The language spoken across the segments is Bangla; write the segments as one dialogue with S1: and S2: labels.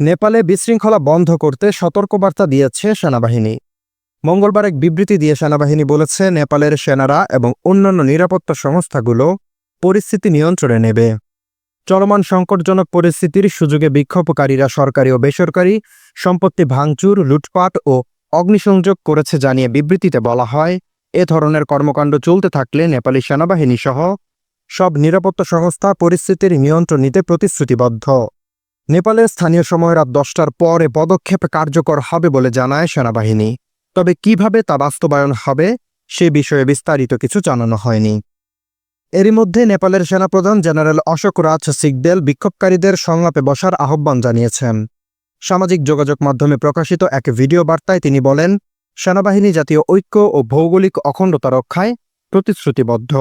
S1: নেপালে বিশৃঙ্খলা বন্ধ করতে সতর্কবার্তা দিয়েছে সেনাবাহিনী। মঙ্গলবার এক বিবৃতি দিয়ে সেনাবাহিনী বলেছে, নেপালের সেনারা এবং অন্যান্য নিরাপত্তা সংস্থাগুলো পরিস্থিতি নিয়ন্ত্রণে নেবে। চলমান সংকটজনক পরিস্থিতির সুযোগে বিক্ষোভকারীরা সরকারি ও বেসরকারি সম্পত্তি ভাঙচুর, লুটপাট ও অগ্নিসংযোগ করেছে জানিয়ে বিবৃতিতে বলা হয়। এ ধরনের কর্মকাণ্ড চলতে থাকলে নেপালি সেনাবাহিনী সহ সব নিরাপত্তা সংস্থা পরিস্থিতির নিয়ন্ত্রণ নিতে প্রতিশ্রুতিবদ্ধ। নেপালের স্থানীয় সময় রাত দশটার পরে পদক্ষেপ কার্যকর হবে বলে জানায় সেনাবাহিনী। তবে কীভাবে তা বাস্তবায়ন হবে, সে বিষয়ে বিস্তারিত কিছু জানানো হয়নি। এরই মধ্যে নেপালের সেনাপ্রধান জেনারেল অশোক রাজ সিগদেল বিক্ষোভকারীদের সংলাপে বসার আহ্বান জানিয়েছেন। সামাজিক যোগাযোগ মাধ্যমে প্রকাশিত এক ভিডিও বার্তায় তিনি বলেন, সেনাবাহিনী জাতীয় ঐক্য ও ভৌগোলিক অখণ্ডতা রক্ষায় প্রতিশ্রুতিবদ্ধ।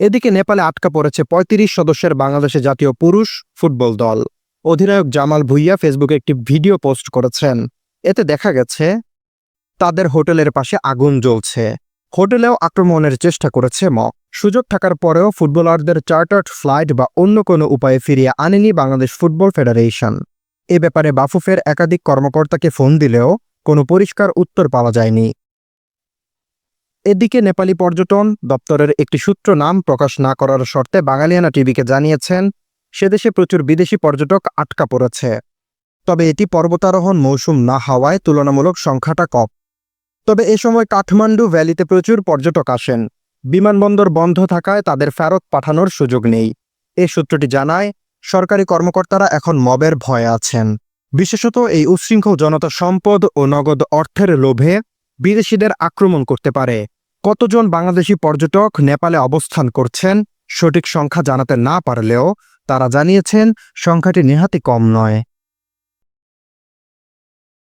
S1: এদিকে নেপালে আটকা পড়েছে ৩৫ সদস্যের বাংলাদেশে জাতীয় পুরুষ ফুটবল দল। অধিনায়ক জামাল ভুইয়া ফেসবুকে একটি ভিডিও পোস্ট করেছেন। এতে দেখা গেছে, তাদের হোটেলের পাশে আগুন জ্বলছে। হোটেলেও আক্রমণের চেষ্টা করেছে ম সুযোগ থাকার পরেও ফুটবলারদের চার্টার্ড ফ্লাইট বা অন্য কোনো উপায়ে ফিরিয়ে আনেনি বাংলাদেশ ফুটবল ফেডারেশন। এ ব্যাপারে বাফুফের একাধিক কর্মকর্তাকে ফোন দিলেও কোনো পরিষ্কার উত্তর পাওয়া যায়নি। এদিকে নেপালি পর্যটন দপ্তরের একটি সূত্র নাম প্রকাশ না করার শর্তে বাঙালিয়ানা টিভিকে জানিয়েছেন সে দেশে প্রচুর বিদেশি পর্যটক আটকা পড়েছে। তবে এটি পর্বতারোহণ মৌসুম না হওয়ায় তুলনামূলক সংখ্যাটা কম। তবে এ সময় কাঠমান্ডু ভ্যালিতে প্রচুর পর্যটক আসেন। বিমানবন্দর বন্ধ থাকায় তাদের ফেরত পাঠানোর সুযোগ নেই। এ সূত্রটি জানায়, সরকারি কর্মকর্তারা এখন মবের ভয়ে আছেন। বিশেষত এই উচ্ছৃঙ্খল জনতা সম্পদ ও নগদ অর্থের লোভে বিদেশিদের আক্রমণ করতে পারে। কতজন বাংলাদেশি পর্যটক নেপালে অবস্থান করছেন সঠিক সংখ্যা জানাতে না পারলেও তারা জানিয়েছেন সংখ্যাটি নেহাতি কম নয়।